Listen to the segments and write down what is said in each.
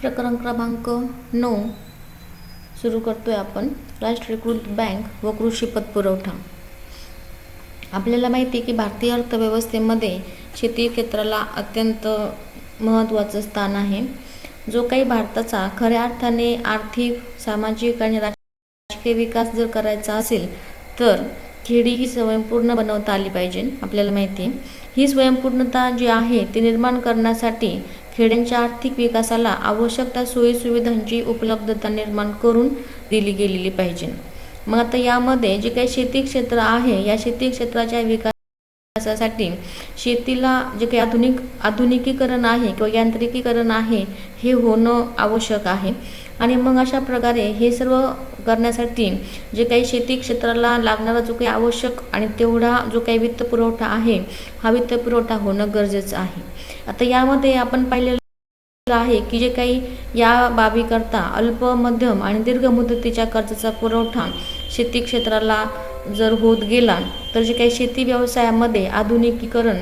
प्रकरण क्रमांक नऊ. सुरू करतोय आपण. राष्ट्रीयकृत बँक व कृषी पतपुरवठा आपल्याला माहिती आहे की भारतीय अर्थव्यवस्थेमध्ये शेती क्षेत्राला अत्यंत महत्त्वाचं स्थान आहे. जो काही भारताचा खऱ्या अर्थाने आर्थिक सामाजिक आणि राजकीय विकास जर करायचा असेल तर खेडी ही स्वयंपूर्ण बनवता आली पाहिजे आपल्याला माहिती आहे. ही स्वयंपूर्णता जी आहे ती निर्माण करण्यासाठी खेड्यांच्या आर्थिक विकासाला आवश्यक त्या सोयीसुविधांची उपलब्धता निर्माण करून दिली गेलेली पाहिजे. मग आता यामध्ये जे काही शेती क्षेत्र आहे या शेती क्षेत्राच्या विकासासाठी शेतीला जे काही आधुनिक आधुनिकीकरण आहे किंवा यांत्रिकीकरण आहे हे होणं आवश्यक आहे. आणि मग अशा प्रकारे हे सर्व करण्यासाठी जे काही शेती क्षेत्राला लागणारा जो काही आवश्यक आणि तेवढा जो काही वित्तपुरवठा आहे हा वित्तपुरवठा होणं गरजेचं आहे. आता यामध्ये आपण पाहिलेलं आहे की जे काही या बाबीकरता अल्प मध्यम आणि दीर्घ मुदतीच्या कर्जाचा पुरवठा शेती क्षेत्राला जर होत गेला तर जे काही शेती व्यवसायामध्ये आधुनिकीकरण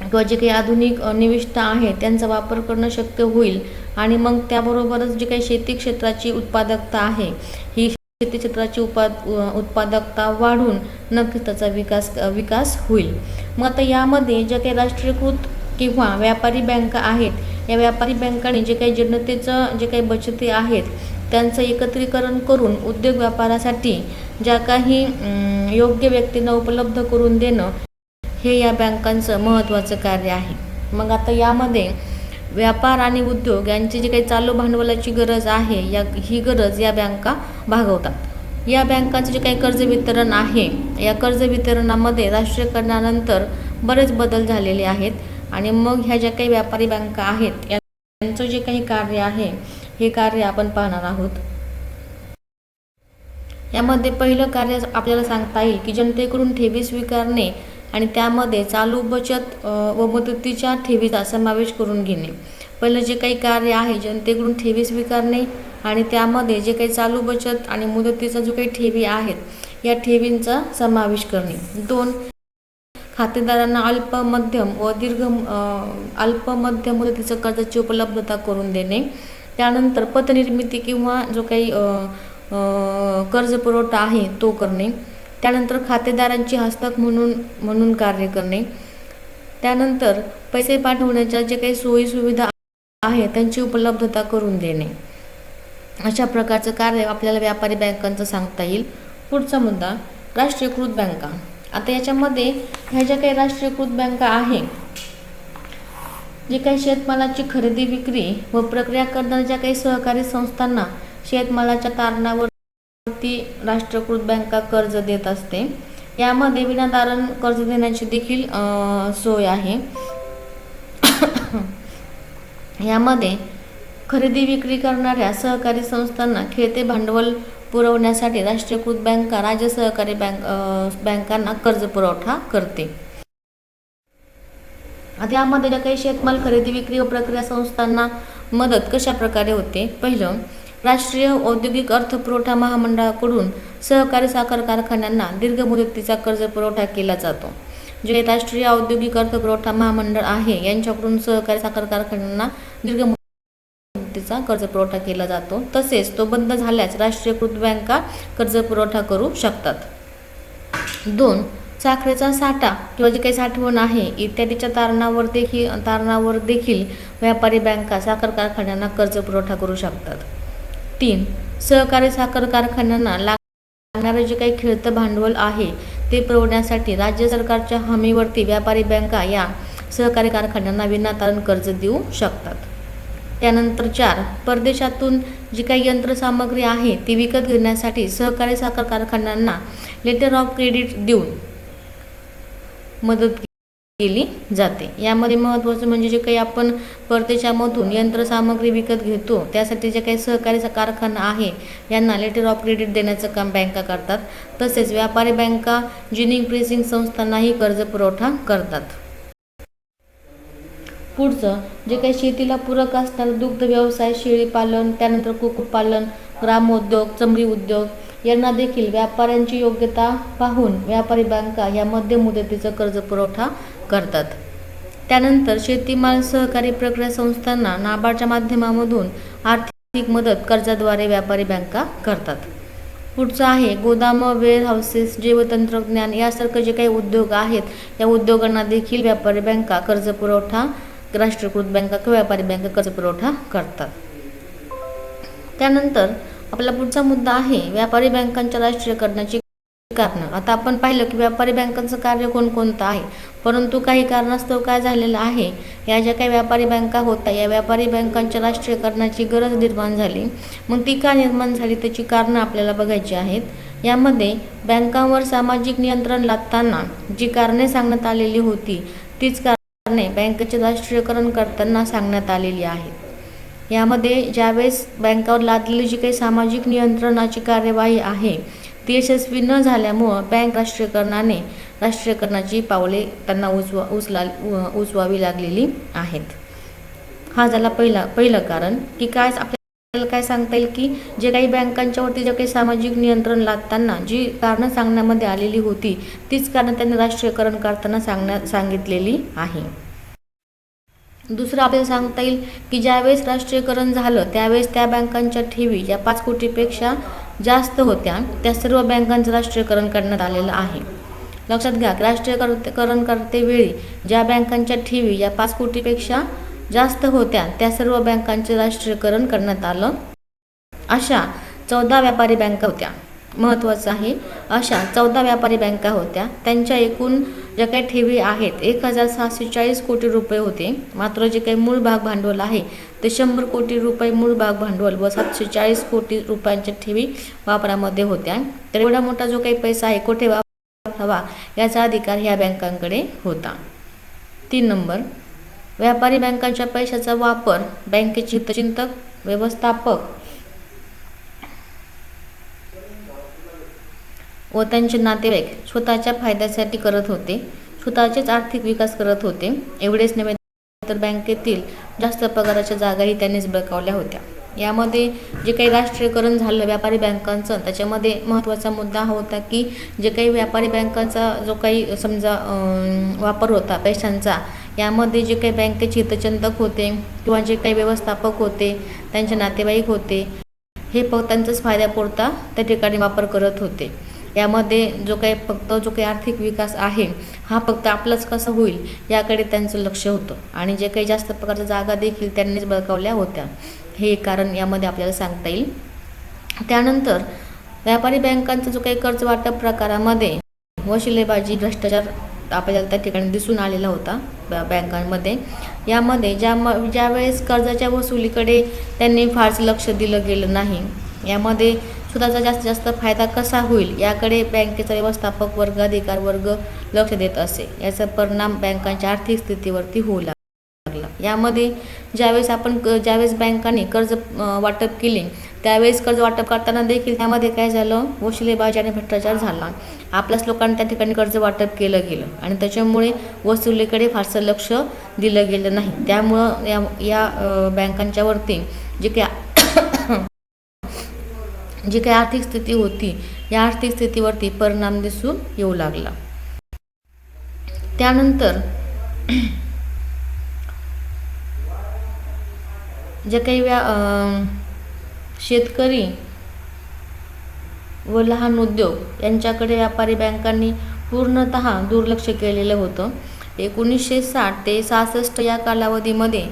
किंवा जे काही आधुनिक निविष्ठा आहे त्यांचा वापर करणं शक्य होईल. आणि मग त्याबरोबरच जी काही शेती क्षेत्राची उत्पादकता आहे ही शेती क्षेत्राची उपाद उत्पादकता वाढून नक्कीच त्याचा विकास विकास होईल. मग आता यामध्ये ज्या काही राष्ट्रीयकृत किंवा व्यापारी बँका आहेत या व्यापारी बँकांनी जे काही जनतेचं जे काही बचती आहेत त्यांचं एकत्रीकरण करून उद्योग व्यापारासाठी ज्या काही योग्य व्यक्तींना उपलब्ध करून देणं हे या बँकांचं महत्त्वाचं कार्य आहे. मग आता यामध्ये व्यापार आणि उद्योग यांची जी काही चालू भांडवलाची गरज आहे या ही गरज या बँका भागवतात. या बँकांचं जे काही कर्ज वितरण आहे या कर्ज वितरणामध्ये राष्ट्रीयकरणानंतर बरेच बदल झालेले आहेत आणि मग ह्या ज्या काही व्यापारी बँका आहेत यांचं जे काही कार्य आहे हे कार्य आपण पाहणार आहोत. यामध्ये पहिलं कार्य आपल्याला सांगता येईल की जनतेकडून ठेवी स्वीकारणे आणि त्यामध्ये चालू बचत व मुदतीच्या ठेवीचा समावेश करून घेणे. पहिलं जे काही कार्य आहे जनतेकडून ठेवी स्वीकारणे आणि त्यामध्ये जे काही चालू बचत आणि मुदतीचा जो काही ठेवी आहेत या ठेवींचा समावेश करणे. दोन खातेदारांना अल्प मध्यम व दीर्घ अल्प मध्यम मुदतीचं कर्जाची उपलब्धता करून देणे. त्यानंतर पतनिर्मिती किंवा जो काही कर्ज पुरवठा आहे तो करणे. त्यानंतर खातेदारांची हस्तक म्हणून म्हणून कार्य करणे. त्यानंतर पैसे पाठवण्याच्या जे काही सोयीसुविधा आहे त्यांची उपलब्धता करून देणे. अशा प्रकारचं कार्य आपल्याला व्यापारी बँकांचं सांगता येईल. पुढचा मुद्दा राष्ट्रीयकृत बँका. आता याच्यामध्ये ह्या ज्या काही राष्ट्रीयकृत बँका आहे जे काही शेतमालाची खरेदी विक्री व प्रक्रिया करणाऱ्या ज्या काही सहकारी संस्थांना शेतमालाच्या तारणावर राष्ट्रीयकृत बँका कर्ज देत असते. यामध्ये विनातारण कर्ज देण्याची देखील सोय आहे. यामध्ये खरेदी विक्री करणाऱ्या सहकारी संस्थांना खेळते भांडवल पुरवण्यासाठी राष्ट्रीयकृत बँका राज्य सहकारी बँक बँकांना कर्ज पुरवठा करते. आता यामध्ये ज्या काही शेतमाल खरेदी विक्री व प्रक्रिया संस्थांना मदत कशा प्रकारे होते? पहिलं राष्ट्रीय औद्योगिक अर्थपुरवठा महामंडळाकडून सहकारी साखर कारखान्यांना दीर्घ मुदतीचा कर्ज पुरवठा केला जातो जे राष्ट्रीय औद्योगिक अर्थपुरवठा महामंडळ आहे. यांच्याकडून सहकारी साखर कारखान्यांना दीर्घ मुदतीचा कर्ज पुरवठा केला जातो. तसेच तो बंद झाल्यास राष्ट्रीयकृत बँका कर्ज पुरवठा करू शकतात. दोन साखरेचा साठा किंवा जे काही साठवण आहे इत्यादीच्या तारणावर देखील तारणावर देखील व्यापारी बँका साखर कारखान्यांना कर्ज पुरवठा करू शकतात. तीन. सहकारी साखर कारखान्यांना लागणारे जे काही खेळतं भांडवल आहे ते पुरवण्यासाठी राज्य सरकारच्या हमीवरती व्यापारी बँका या सहकारी कारखान्यांना विनातारण कर्ज देऊ शकतात. त्यानंतर चार. परदेशातून जी काही यंत्रसामग्री आहे ती विकत घेण्यासाठी सहकारी साखर कारखान्यांना लेटर ऑफ क्रेडिट देऊन मदत केली जाते. यामध्ये महत्त्वाचं म्हणजे जे काही आपण परदेशामधून यंत्रसामग्री विकत घेतो त्यासाठी जे काही सहकारी कारखाना आहे यांना लेटर ऑफ क्रेडिट देण्याचं काम बँका करतात. तसेच व्यापारी बँका जिनिंग प्रेसिंग संस्थांनाही कर्ज पुरवठा करतात. पुढचं जे काही शेतीला पूरक असणारं दुग्ध व्यवसाय शेळीपालन त्यानंतर कुक्कुटपालन ग्रामोद्योग चमडी उद्योग यांना देखील व्यापाऱ्यांची योग्यता पाहून व्यापारी बँका या मध्यम मुदतीचा कर्ज पुरवठा करतात. त्यानंतर शेतीमाल सहकारी प्रक्रिया संस्थांना नाबार्डच्या माध्यमामधून आर्थिक मदत कर्जाद्वारे व्यापारी बँका करतात. पुढचं आहे गोदाम वेअर हाऊसेस जैवतंत्रज्ञान यासारखे जे काही उद्योग आहेत या उद्योगांना देखील व्यापारी बँका कर्ज पुरवठा राष्ट्रीयकृत बँका किंवा व्यापारी बँका कर्ज पुरवठा करतात. त्यानंतर आपला पुढचा मुद्दा आहे व्यापारी बँकांच्या राष्ट्रीयकरणाची कारणं आता आपण पाहिलं की व्यापारी बँकांचं कार्य कोणकोणतं आहे? परंतु काही कारणास्तव काय झालेलं आहे? या ज्या काही व्यापारी बँका होत्या या व्यापारी बँकांच्या राष्ट्रीयकरणाची गरज निर्माण झाली. मग ती का निर्माण झाली? त्याची कारणं आपल्याला बघायची आहेत. यामध्ये बँकांवर सामाजिक नियंत्रण लादताना जी कारणे सांगण्यात आलेली होती तीच कारणे बँकेचे राष्ट्रीयकरण करताना सांगण्यात आलेली आहेत. यामध्ये ज्यावेळेस बँकावर लादलेली जी काही सामाजिक नियंत्रणाची कार्यवाही आहे ती यशस्वी न झाल्यामुळं बँक राष्ट्रीयकरणाने राष्ट्रीयकरणाची पावले त्यांना उचवा उचला उचवावी लागलेली आहेत. हा झाला पहिला पहिलं कारण की काय आपल्याला काय सांगता येईल की जे काही बँकांच्यावरती जे काही सामाजिक नियंत्रण लादताना जी कारणं सांगण्यामध्ये आलेली होती तीच कारणं त्यांनी राष्ट्रीयकरण करताना सांगण्या सांगितलेली आहे. दुसरं आपल्याला सांगता येईल की ज्यावेळेस राष्ट्रीयकरण झालं त्यावेळेस त्या बँकांच्या ठेवी या पाच कोटीपेक्षा जास्त होत्या त्या सर्व बँकांचं राष्ट्रीयकरण करण्यात आलेलं आहे. लक्षात घ्या राष्ट्रीयकरण करतेवेळी ज्या बँकांच्या ठेवी या पाच कोटीपेक्षा जास्त होत्या त्या सर्व बँकांचे राष्ट्रीयकरण करण्यात आलं. अशा चौदा व्यापारी बँका होत्या. महत्त्वाचं आहे अशा चौदा व्यापारी बँका होत्या. त्यांच्या एकूण ज्या काही ठेवी आहेत एक हजार सहाशे चाळीस कोटी रुपये होते. मात्र जे काही मूळ भाग भांडवल आहे ते शंभर कोटी रुपये मूळ भाग भांडवल व सातशे चाळीस कोटी रुपयांच्या ठेवी वापरामध्ये होत्या. तर एवढा मोठा जो काही पैसा आहे कुठे वापरावा याचा अधिकार ह्या बँकांकडे होता. तीन नंबर. व्यापारी बँकांच्या पैशाचा वापर बँकेचे हितचिंतक व्यवस्थापक व त्यांचे नातेवाईक स्वतःच्या फायद्यासाठी करत होते. स्वतःचेच आर्थिक विकास करत होते. एवढेच नव्हे तर बँकेतील जास्त पगाराच्या जागाही त्यांनीच बळकावल्या होत्या. यामध्ये जे काही राष्ट्रीयकरण झालं व्यापारी बँकांचं त्याच्यामध्ये महत्त्वाचा मुद्दा हा होता की जे काही व्यापारी बँकांचा जो काही समजा वापर होता पैशांचा यामध्ये जे काही बँकेचे हितचिंतक होते किंवा जे काही व्यवस्थापक होते त्यांचे नातेवाईक होते हे फक्त त्यांचाच फायद्यापुरता त्या ठिकाणी वापर करत होते. यामध्ये जो काही फक्त जो काही आर्थिक विकास आहे हा फक्त आपलाच कसा होईल याकडे त्यांचं लक्ष होतं. आणि जे काही जास्त प्रकारच्या जागा देखील त्यांनीच बळकावल्या होत्या हे कारण यामध्ये आपल्याला सांगता येईल. त्यानंतर व्यापारी बँकांचा जो काही कर्ज वाटप प्रकारामध्ये वशिलेबाजी भ्रष्टाचार आपल्याला त्या ठिकाणी दिसून आलेला होता बँकांमध्ये. यामध्ये ज्या म ज्यावेळेस कर्जाच्या वसुलीकडे त्यांनी फारसं लक्ष दिलं गेलं नाही यामध्ये स्वतःचा जास्तीत जास्त फायदा कसा होईल याकडे बँकेचा व्यवस्थापक वर्ग अधिकार वर्ग लक्ष देत असे. याचा परिणाम बँकांच्या आर्थिक स्थितीवरती होऊ लागला. यामध्ये ज्यावेळेस आपण ज्यावेळेस बँकांनी कर्ज वाटप केले त्यावेळेस कर्ज वाटप करताना देखील त्यामध्ये काय झालं? वशिलेबाजी आणि भ्रष्टाचार झाला. आपल्याच लोकांनी त्या ठिकाणी कर्ज वाटप केलं गेलं आणि त्याच्यामुळे वसुलीकडे फारसं लक्ष दिलं गेलं नाही. त्यामुळं या या बँकांच्यावरती जे काही जी काही आर्थिक स्थिती होती या आर्थिक स्थितीवरती परिणाम दिसून येऊ लागला. त्यानंतर जे काही व्या शेतकरी व लहान उद्योग यांच्याकडे व्यापारी बँकांनी पूर्णत दुर्लक्ष केलेलं होतं. एकोणीसशे साठ ते सहासष्ट या कालावधीमध्ये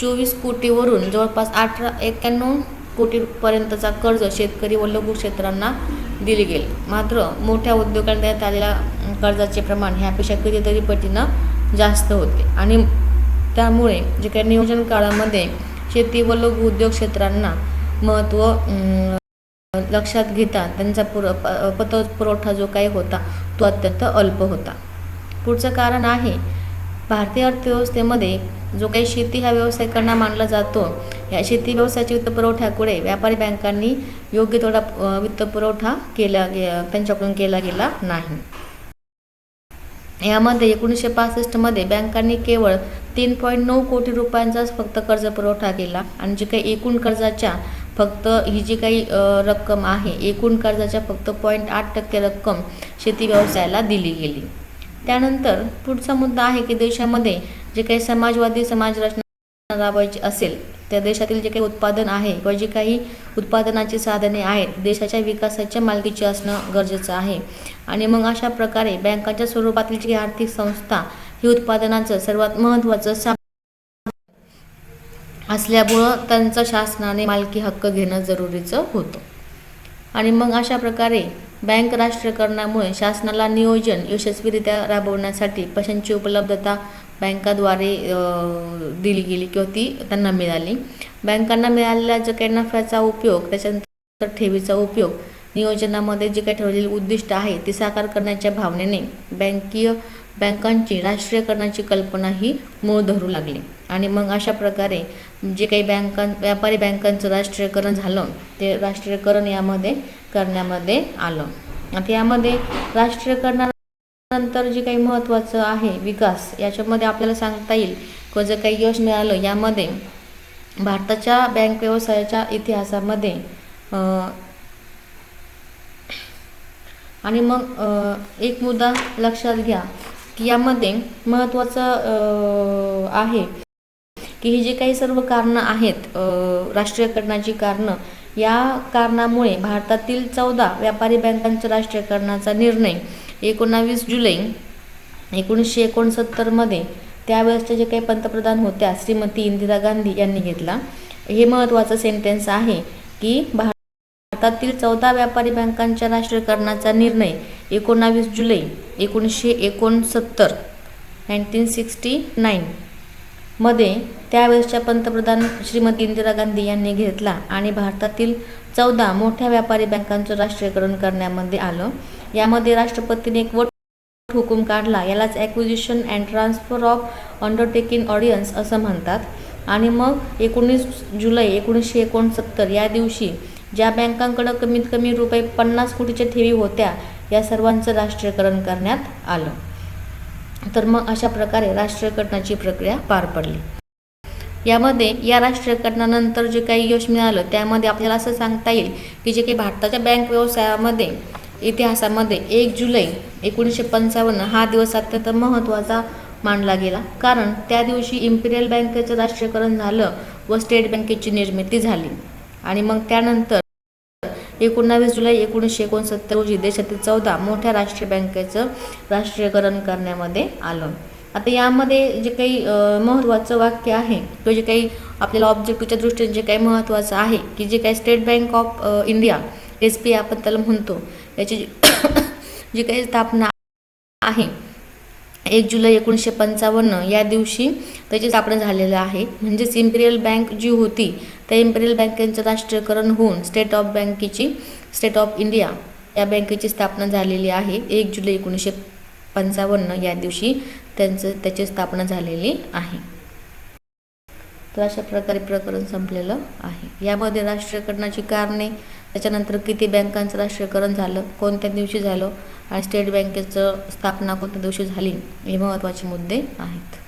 चोवीस कोटीवरून जवळपास अठरा एक्क्याण्णव कोटीपर्यंतचा कर्ज शेतकरी व लघु क्षेत्रांना दिले गेले. मात्र मोठ्या उद्योगांना देण्यात आलेल्या कर्जाचे प्रमाण ह्यापेक्षा कितीतरी पटीनं जास्त होते. आणि त्यामुळे जे काही नियोजन काळामध्ये शेती व लघु उद्योग क्षेत्रांना महत्त्व लक्षात घेता त्यांचा पुर पत पुरवठा जो काही होता तो अत्यंत अल्प होता. पुढचं कारण आहे भारतीय अर्थव्यवस्थेमध्ये जो काही शेती हा व्यवसाय करणा मानला जातो या शेती व्यवसायाच्या वित्तपुरवठ्याकडे व्यापारी बँकांनी योग्य थोडा वित्तपुरवठा केला गे त्यांच्याकडून केला गेला नाही. यामध्ये एकोणीसशे पासष्टमध्ये बँकांनी केवळ तीन पॉईंट नऊ कोटी रुपयांचाच फक्त कर्ज पुरवठा केला आणि जे काही एकूण कर्जाच्या फक्त ही जी काही रक्कम आहे एकूण कर्जाच्या फक्त पॉईंट आठ टक्के रक्कम शेती व्यवसायाला दिली गेली. त्यानंतर पुढचा मुद्दा आहे की देशामध्ये जे काही समाजवादी समाज रचना राबवायची असेल त्या देशातील जे काही उत्पादन आहे किंवा जी काही उत्पादनाची साधने आहेत देशाच्या विकासाच्या मालकीची असणं गरजेचं आहे. आणि मग अशा प्रकारे बँकांच्या स्वरूपातील जी आर्थिक संस्था ही उत्पादनाचं सर्वात महत्त्वाचं सा असल्यामुळं त्यांचं शासनाने मालकी हक्क घेणं जरुरीचं होतं. आणि मग अशा प्रकारे बँक राष्ट्रीयकरणामुळे शासनाला नियोजन यशस्वीरित्या राबवण्यासाठी पैशांची उपलब्धता बँकाद्वारे दिली गेली किंवा ती त्यांना मिळाली. बँकांना मिळालेल्या जो काही नफ्याचा उपयोग त्याच्यानंतर ठेवीचा उपयोग नियोजनामध्ये जे काही ठरवलेली उद्दिष्ट आहे ती साकार करण्याच्या भावनेने बँकीय बँकांची राष्ट्रीयकरणाची कल्पना ही मूळ धरू लागली. आणि मग अशा प्रकारे जे काही बँकां व्यापारी बँकांचं राष्ट्रीयकरण झालं ते राष्ट्रीयकरण यामध्ये करण्यामध्ये आलं. आता यामध्ये राष्ट्रीयकरणानंतर जे काही महत्त्वाचं आहे विकास याच्यामध्ये आपल्याला सांगता येईल किंवा जे काही यश मिळालं यामध्ये भारताच्या बँक व्यवसायाच्या इतिहासामध्ये आणि मग एक मुद्दा लक्षात घ्या की यामध्ये महत्त्वाचं आहे की ही जी काही सर्व कारणं आहेत राष्ट्रीयकरणाची कारणं या कारणामुळे भारतातील चौदा व्यापारी बँकांच्या राष्ट्रीयकरणाचा निर्णय एकोणावीस जुलै एकोणीसशे एकोणसत्तरमध्ये त्यावेळेसच्या जे काही पंतप्रधान होत्या श्रीमती इंदिरा गांधी यांनी घेतला. हे महत्त्वाचं सेंटेन्स आहे की भारतातील चौदा व्यापारी बँकांच्या राष्ट्रीयकरणाचा निर्णय एकोणावीस जुलै एकोणीसशे एकोणसत्तर नाईन्टीन सिक्स्टी नाईन मध्ये त्यावेळेसच्या पंतप्रधान श्रीमती इंदिरा गांधी यांनी घेतला आणि भारतातील चौदा मोठ्या व्यापारी बँकांचं राष्ट्रीयकरण करण्यामध्ये आलं. यामध्ये राष्ट्रपतीने एक वट हुकूम काढला. यालाच acquisition and transfer of undertaking ordinance असं म्हणतात. आणि मग एकोणीस जुलै एकोणीसशे एकोणसत्तर या दिवशी ज्या बँकांकडं कमीत कमी रुपये पन्नास कोटीच्या ठेवी होत्या या सर्वांचं राष्ट्रीयकरण करण्यात आलं. तर मग अशा प्रकारे राष्ट्रीयकरणाची प्रक्रिया पार पडली. यामध्ये या राष्ट्रीयकरणानंतर जे काही यश मिळालं त्यामध्ये आपल्याला असं सांगता येईल की जे काही भारताच्या बँक व्यवसायामध्ये इतिहासामध्ये एक जुलै एकोणीसशे पंचावन्न हा दिवस अत्यंत महत्त्वाचा मानला गेला. कारण त्या दिवशी इम्पिरियल बँकेचं राष्ट्रीयकरण झालं व स्टेट बँकेची निर्मिती झाली. आणि मग त्यानंतर एकोणावीस जुलै एकोणीसशे एकोणसत्तर रोजी देशातील चौदा मोठ्या राष्ट्रीय बँकेचं राष्ट्रीयकरण करण्यामध्ये आलं. आता यामध्ये जे काही महत्त्वाचं वाक्य आहे किंवा जे काही आपल्याला ऑब्जेक्टिव्हच्या दृष्टीने जे काही महत्त्वाचं आहे की जे काही State Bank of India S P आपण त्याला म्हणतो याची जी जी काही स्थापना आहे एक जुलै एकोणीसशे पंचावन्न या दिवशी त्याची स्थापना झालेलं आहे. म्हणजेच इम्पिरियल बँक जी होती त्या इम्पिरियल बँकेचं राष्ट्रीयकरण होऊन स्टेट ऑफ बँकेची स्टेट ऑफ इंडिया या बँकेची स्थापना झालेली आहे. एक जुलै एकोणीसशे पंचावन्न या दिवशी त्यांचं त्याची स्थापना झालेली आहे. तर अशा प्रकारे प्रकरण संपलेलं आहे. यामध्ये राष्ट्रीयकरणाची कारणे त्याच्यानंतर किती बँकांचं राष्ट्रीयकरण झालं कोणत्या दिवशी झालं आणि स्टेट बँकेचं स्थापना कोणत्या दिवशी झाली हे महत्त्वाचे मुद्दे आहेत.